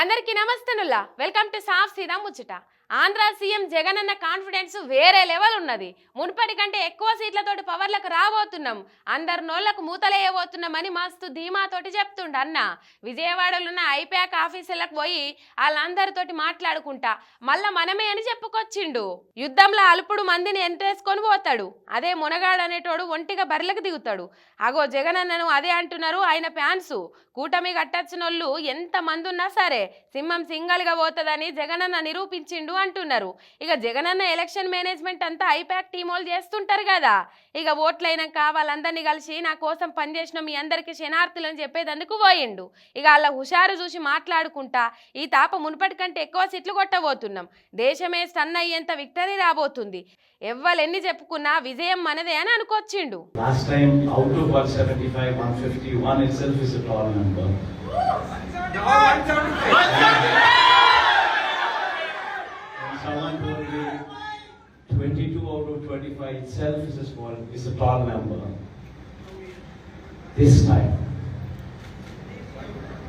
అందరికీ నమస్తనుల్లా welcome to సాఫ్ సీదా ముచ్చట. ఆంధ్ర సీఎం జగన్ అన్న కాన్ఫిడెన్స్ వేరే లెవెల్ ఉన్నది. మునుపటి కంటే ఎక్కువ సీట్లతోటి పవర్లకు రాబోతున్నాం. అందరు నోళ్ళకు మూతలేయబోతున్నామని మస్తు ధీమాతోటి చెప్తుండ అన్న. విజయవాడలో ఉన్న ఐపాక్ ఆఫీసులకు పోయి వాళ్ళందరితోటి మాట్లాడుకుంటా. మళ్ళా మనమే అని చెప్పుకొచ్చిండు. యుద్ధంలో అల్పుడు మందిని ఎంతేసుకొని పోతాడు? అదే మునగాడు అనేటోడు ఒంటిగా బరిలకు దిగుతాడు. అగో జగన్ అన్నను అదే అంటున్నారు ఆయన ఫ్యాన్స్. కూటమి కట్టచ్చినోళ్ళు ఎంత మంది ఉన్నా సరే సింహం సింగల్గా పోతుందని జగనన్న నిరూపించిండు అంటున్నారు. ఇక జగనన్న ఎలక్షన్ మేనేజ్మెంట్ అంతా ఐపాక్ టీం వాళ్ళు చేస్తుంటారు కదా. ఇక ఓట్లైనాక వాళ్ళందరినీ కలిసి నా కోసం పనిచేసిన మీ అందరికీ శనార్థులు అని చెప్పేదందుకు పోయిండు. ఇక వాళ్ళ హుషారు చూసి మాట్లాడుకుంటా ఈ తాప మునుపటి కంటే ఎక్కువ సీట్లు కొట్టబోతున్నాం. దేశమే స్టన్ అయ్యేంత విక్టరీ రాబోతుంది. ఎవ్వలెన్ని చెప్పుకున్నా విజయం మనదే అని అనుకొచ్చిండు. Last time, out of 175, 150, one itself is a tall number. 25 itself is a small, is a tall number. This time,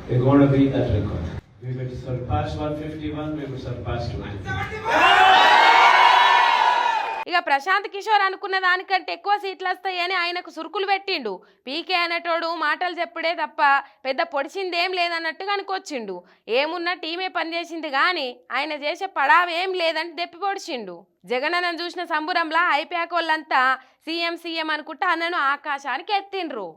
we're going to beat that record. We will surpass 151, we will surpass 250. Prashanth Kishore అనుకున్న దానికంటే ఎక్కువ సీట్లు వస్తాయని ఆయనకు సురుకులు పెట్టిండు. పీకే అనేటోడు మాటలు చెప్పుడే తప్ప పెద్ద పొడిచిందేం లేదన్నట్టుగా అనుకొచ్చిండు. ఏమున్నా టీమే పనిచేసింది కానీ ఆయన చేసే పడావేం లేదని దెప్పి పొడిచిండు. జగనన్నను చూసిన సంబురంలా ఐపాక్ వాళ్ళంతా సీఎం సీఎం అనుకుంటా అన్నను ఆకాశానికి ఎత్తిండ్రు.